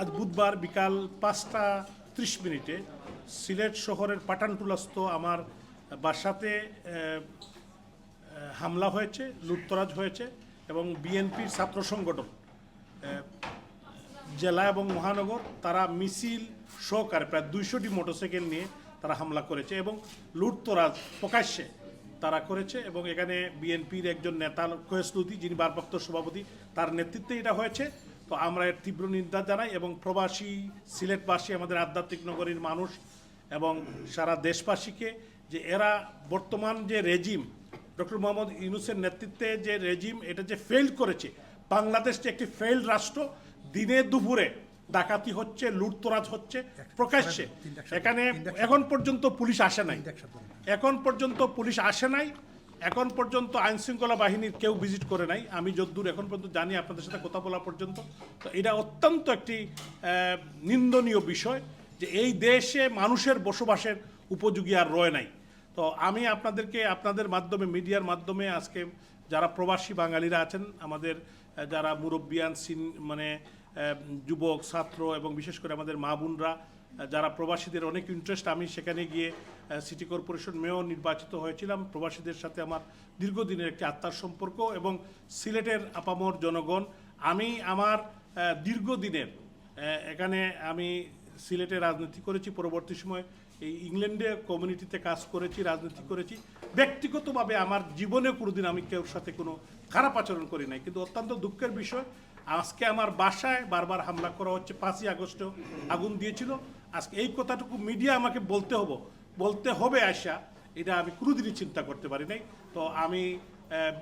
আজ বুধবার বিকাল পাঁচটা ত্রিশ মিনিটে সিলেট শহরের পাটানটুলাস্থ আমার বাসাতে হামলা হয়েছে, লুটতরাজ হয়েছে এবং বিএনপির ছাত্র সংগঠন জেলা এবং মহানগর, তারা মিছিল, সহকারে প্রায় দুইশোটি মোটরসাইকেল নিয়ে তারা হামলা করেছে এবং লুটতরাজ প্রকাশ্যে তারা করেছে এবং এখানে বিএনপির একজন নেতা কয়েসলুতি যিনি ভারপ্রাপ্ত সভাপতি, তার নেতৃত্বে এটা হয়েছে। তো আমরা এর তীব্র নিন্দা জানাই এবং প্রবাসী সিলেটবাসী, আমাদের আধ্যাত্মিক নগরীর মানুষ এবং সারা দেশবাসীকে যে এরা বর্তমান যে রেজিম, ডক্টর মোহাম্মদ ইউনুসের নেতৃত্বে যে রেজিম, এটা যে ফেল করেছে। বাংলাদেশ যে একটি ফেইল রাষ্ট্র, দিনে দুপুরে ডাকাতি হচ্ছে লুটতরাজ হচ্ছে প্রকাশ্যে। এখানে এখন পর্যন্ত পুলিশ আসে নাই। এখন পর্যন্ত পুলিশ আসে নাই। এখন পর্যন্ত আইন শৃঙ্খলা বাহিনীর কেউ ভিজিট করে নাই। আমি যদ্দূর এখন পর্যন্ত জানি আপনাদের সাথে কথা বলা পর্যন্ত। তো এটা অত্যন্ত একটি নিন্দনীয় বিষয় যে এই দেশে মানুষের বসবাসের উপযোগী আর রয় নাই। তো আমি আপনাদেরকে আপনাদের মাধ্যমে মিডিয়ার মাধ্যমে আজকে যারা প্রবাসী বাঙালিরা আছেন আমাদের যারা মুরব্বিয়ান সিন মানে যুবক, ছাত্র এবং বিশেষ করে আমাদের মা বোনরা যারা প্রবাসীদের অনেক ইন্টারেস্ট আমি সেখানে গিয়ে সিটি কর্পোরেশন মেয়র নির্বাচিত হয়েছিলাম। প্রবাসীদের সাথে আমার দীর্ঘদিনের একটি আত্মার সম্পর্ক এবং সিলেটের আপামর জনগণ। আমি আমার দীর্ঘদিনের এখানে আমি সিলেটে রাজনীতি করেছি, পরবর্তী সময় এই ইংল্যান্ডে কমিউনিটিতে কাজ করেছি, রাজনীতি করেছি। ব্যক্তিগতভাবে আমার জীবনে কোনোদিন আমি কেউর সাথে কোনো খারাপ আচরণ করি নাই। কিন্তু অত্যন্ত দুঃখের বিষয়, আজকে আমার বাসায় বারবার হামলা করা হচ্ছে, পাঁচই আগস্টেও আগুন দিয়েছিল। আজকে এই কথাটুকু মিডিয়া আমাকে বলতে হব, বলতে হবে আশা এটা আমি কোনোদিনই চিন্তা করতে পারি নাই। তো আমি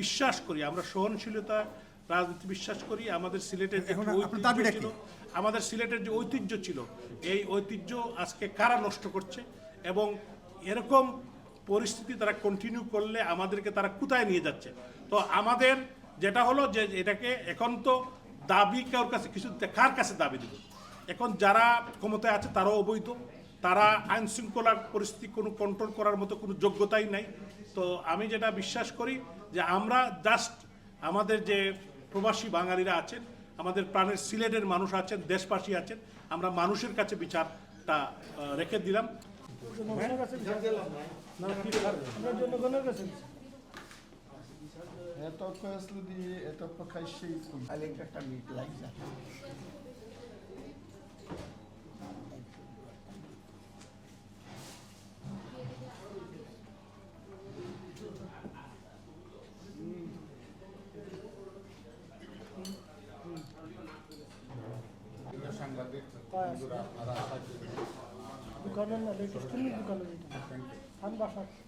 বিশ্বাস করি, আমরা সহনশীলতা রাজনীতি বিশ্বাস করি আমাদের সিলেটের ছিল আমাদের সিলেটের যে ঐতিহ্য ছিল এই ঐতিহ্য আজকে কারা নষ্ট করছে? এবং এরকম পরিস্থিতি তারা কন্টিনিউ করলে আমাদেরকে তারা কোথায় নিয়ে যাচ্ছে? তো আমাদের যেটা হলো যে এটাকে এখন তো দাবি কারোর কাছে কিছু কার কাছে দাবি দেবে? এখন যারা ক্ষমতায় আছে তারাও অবৈধ তারা আইন শৃঙ্খলা পরিস্থিতি কোনো কন্ট্রোল করার মতো কোনো যোগ্যতাই নাই। তো আমি যেটা বিশ্বাস করি যে আমরা জাস্ট আমাদের যে প্রবাসী বাঙালিরা আছেন আমাদের প্রাণের সিলেটের মানুষ আছেন দেশবাসী আছেন আমরা মানুষের কাছে বিচারটা রেখে দিলাম। এত কয়েস দিয়ে এত প্রকাশ্যে একটা মিট লাগছে Bu kanunla, Lüküstün'ün bu kanunuydu. Han Başak.